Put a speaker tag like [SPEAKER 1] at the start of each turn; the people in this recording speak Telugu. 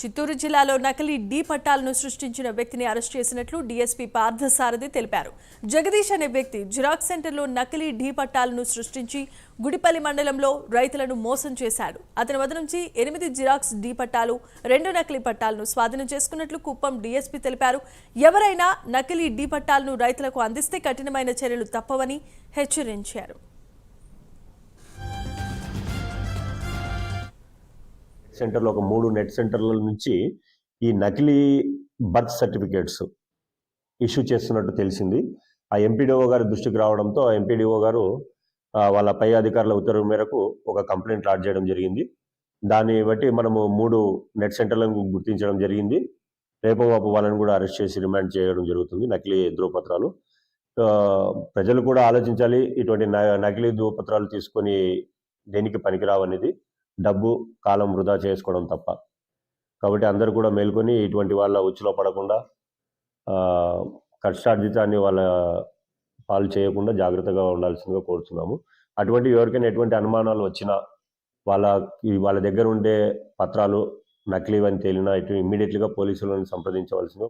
[SPEAKER 1] చిత్తూరు జిల్లాలో నకిలీ డీ పట్టాలను సృష్టించిన వ్యక్తిని అరెస్ట్ చేసినట్లు డీఎస్పీ పార్థసారథి తెలిపారు. జగదీష్ అనే వ్యక్తి జిరాక్స్ సెంటర్లో నకిలీ డీ పట్టాలను సృష్టించి గుడిపల్లి మండలంలో రైతులను మోసం చేశాడు. అతని వద్ద నుంచి ఎనిమిది జిరాక్స్ డీ పట్టాలు రెండు నకిలీ పట్టాలను స్వాధీనం చేసుకున్నట్లు కుప్పం డీఎస్పీ తెలిపారు. ఎవరైనా నకిలీ డీ పట్టాలను రైతులకు అందిస్తే కఠినమైన చర్యలు తప్పవని హెచ్చరించారు.
[SPEAKER 2] సెంటర్లో ఒక మూడు నెట్ సెంటర్ల నుంచి ఈ నకిలీ బర్త్ సర్టిఫికేట్స్ ఇష్యూ చేస్తున్నట్టు తెలిసింది. ఆ ఎంపీడీఓ గారి దృష్టికి రావడంతో ఆ ఎంపీడీఓ గారు వాళ్ళ పై అధికారుల ఉత్తర్వు మేరకు ఒక కంప్లైంట్ లాడ్ చేయడం జరిగింది. దాన్ని బట్టి మనము మూడు నెట్ సెంటర్లను గుర్తించడం జరిగింది. రేపు వాపు వాళ్ళని కూడా అరెస్ట్ చేసి రిమాండ్ చేయడం జరుగుతుంది నకిలీ ధ్రువపత్రాలు ప్రజలు కూడా ఆలోచించాలి ఇటువంటి నకిలీ ధ్రువపత్రాలు తీసుకొని దేనికి పనికిరావనేది. డబ్బు కాలం వృధా చేసుకోవడం తప్ప. కాబట్టి అందరూ కూడా మేల్కొని ఇటువంటి వాళ్ళ ఉచ్చులో పడకుండా కష్టార్జితాన్ని వాళ్ళ పాలు చేయకుండా జాగ్రత్తగా ఉండాల్సిందిగా కోరుతున్నాము అటువంటి ఎవరికైనా ఎటువంటి అనుమానాలు వచ్చినా వాళ్ళ వాళ్ళ దగ్గర ఉండే పత్రాలు నకిలీవని తేలినా ఇటు ఇమ్మీడియట్లీగా పోలీసులను సంప్రదించవలసింది